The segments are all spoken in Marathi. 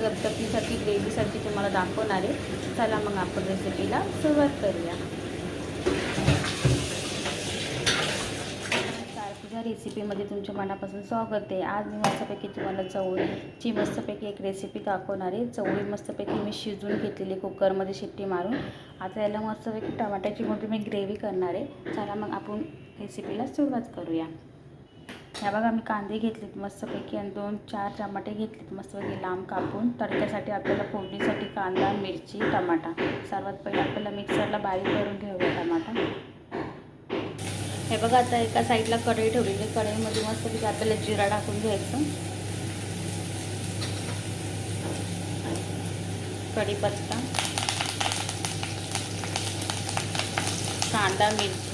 रेसिपी गपगपीसाठी ग्रेव्हीसाठी तुम्हाला दाखवणार आहे. चला मग आपण रेसिपीला सुरुवात करूया. सारखीच्या रेसिपीमध्ये तुमच्या मनापासून स्वागत आहे. आज मी मस्तपैकी तुम्हाला चवळीची मस्तपैकी एक रेसिपी दाखवणार आहे. चवळी मस्तपैकी मी शिजवून घेतलेली कुकरमध्ये शिट्टी मारून. आता याला मस्तपैकी टमाट्याची मोठी मी ग्रेव्ही करणार आहे. चला मग आपण रेसिपीला सुरुवात करूया. ह्या बघा मी कांदे घेतलेत मस्तपैकी आणि दोन चार टमाटे घेतलेत मस्तपैकी लांब कापून. तडक्यासाठी आपल्याला फोडणीसाठी कांदा मिरची टमाटा. सर्वात पहिले आपल्याला मिक्सरला बारीक करून ठेवला टमाटा. हे बघा आता एका साईडला कढई ठेवलेली कढईमध्ये मस्तपैकी आपल्याला जिरा टाकून घ्यायचं. कढीपत्ता. कांदा मिरची.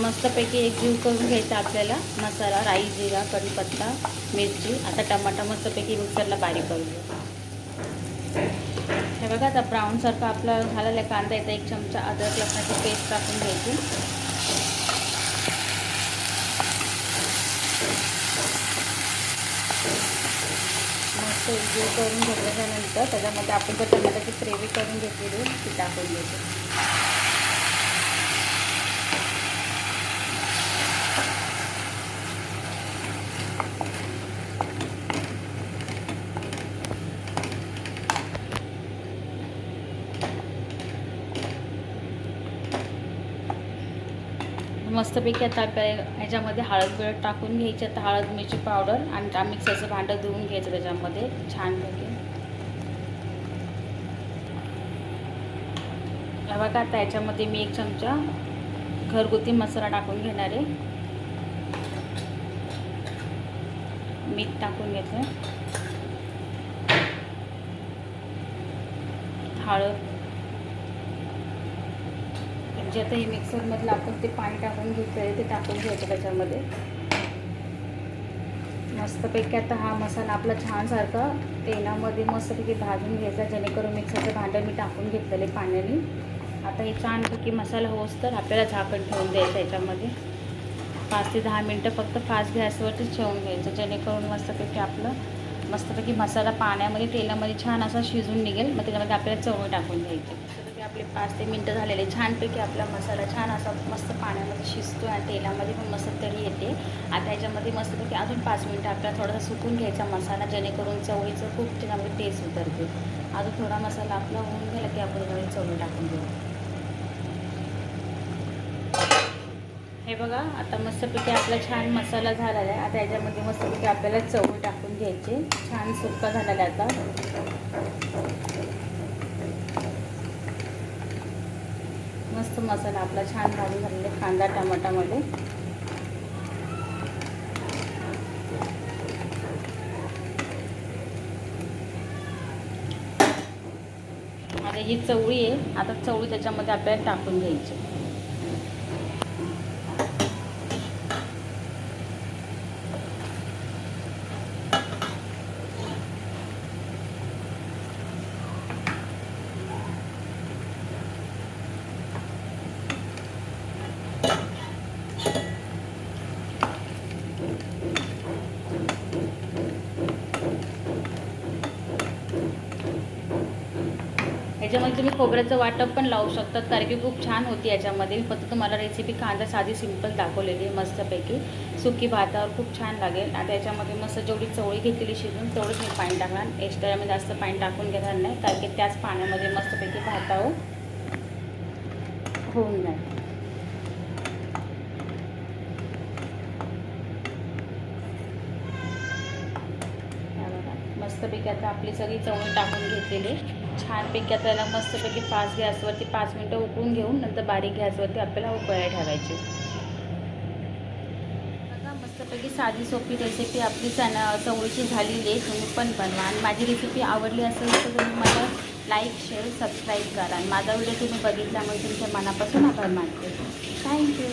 मस्तपैकी एक जीव करून घ्यायचा आपल्याला. मसाला राई जिरा कढीपत्ता मिरची. आता टमाटा मस्तपैकी मिक्सरला बारीक करू हे बघा आता ब्राऊनसारखा आपला झालेला कांदा येतो एक चमचा अद्रक लसणाची पेस्ट टाकून घ्यायची. मस्त एक जीव करून घेतल्याच्यानंतर त्याच्यामध्ये आपण जर टमाट्याची ग्रेव्ही करून घेतलेली ती टाकून घ्यायची. मस्तपैकी आता आपल्याला ह्याच्यामध्ये हळद बिळद टाकून घ्यायची. आता हळद मिरची पावडर आणि त्या मिक्सरचं भांडं धुवून घ्यायचं त्याच्यामध्ये छानपैकी बघा आता याच्यामध्ये मी एक चमचा घरगुती मसाला टाकून घेणार आहे. मीठ टाकून घेतलं हळद. जे आता हे मिक्सरमधलं आपण ते पाणी टाकून घेतलं आहे ते टाकून घ्यायचं त्याच्यामध्ये. मस्तपैकी आता हा मसाला आपला छानसारखा तेलामध्ये मस्तपैकी भाजून घ्यायचा जेणेकरून मिक्सरचं भांडं मी टाकून घेतलेलं आहे पाण्याने. आता हे छानपैकी मसाला होस तर आपल्याला झाकण ठेवून द्यायचं याच्यामध्ये. पाच ते दहा मिनटं फक्त फास्ट गॅसवरतीच ठेवून घ्यायचं जेणेकरून मस्तपैकी आपलं मस्तपैकी मसाला पाण्यामध्ये तेलामध्ये छान असा शिजून निघेल मग त्याच्यामध्ये आपल्याला चवळी टाकून घ्यायची. आपले पाच ते मिनटं झालेले. छानपैकी आपला मसाला छान असा मस्त पाण्यामध्ये शिजतो आणि तेलामध्ये पण मस्त तरी येते. आता याच्यामध्ये मस्तपैकी अजून पाच मिनटं आपल्याला थोडासा सुकून घ्यायचा मसाला जेणेकरून चवळीचं खूप त्याच्यामध्ये टेस्ट उतरते. अजून थोडा मसाला आपला होऊन गेला की आपण त्यामध्ये चवळी टाकून घेऊ हे बघा आता मस्तपैकी आपला छान मसाला झालेला आहे. आता याच्यामध्ये मस्तपैकी आपल्याला चवळी टाकून घ्यायची. छान सुक्का झालेला आहे आता. मस्त मसाला आपला छान भाजून झालेला आहे कांदा टमाटामध्ये. आता ही चवळी आहे. आता चवळी त्याच्यामध्ये आपल्याला टाकून घ्यायची. याच्यामध्ये तुम्ही खोबऱ्याचं वाटप पण लावू शकतात. कारण की खूप छान होती याच्यामध्ये मी फक्त तुम्हाला रेसिपी कांदा साधी सिंपल दाखवलेली आहे मस्तपैकी. सुकी भातावर खूप छान लागेल. आता याच्यामध्ये मस्त जेवढी चवळी घेतलेली शिजून तेवढंच मी पाणी टाकणार. एक्स्ट्रामध्ये जास्त पाणी टाकून घेणार नाही. कारण की त्याच पाण्यामध्ये मस्तपैकी भातावर होऊन जाईल. मस्तपैकी आता आपली सगळी चवळी टाकून घेतलेली. छानपैकी आता त्याला मस्तपैकी फास्ट गॅसवरती पाच मिनटं उकळून घेऊन नंतर बारीक गॅसवरती आपल्याला उकळायला ठेवायची. बघा मस्तपैकी साधी सोपी रेसिपी आपली चणा चवळीची झालेली आहे. तुम्ही पण बनवा. आणि माझी रेसिपी आवडली असेल तर तुम्ही मला लाईक शेअर सबस्क्राईब करा. आणि माझा व्हिडिओ तुम्ही बघितल्यामुळे तुमच्या मनापासून आभार मानते. थँक्यू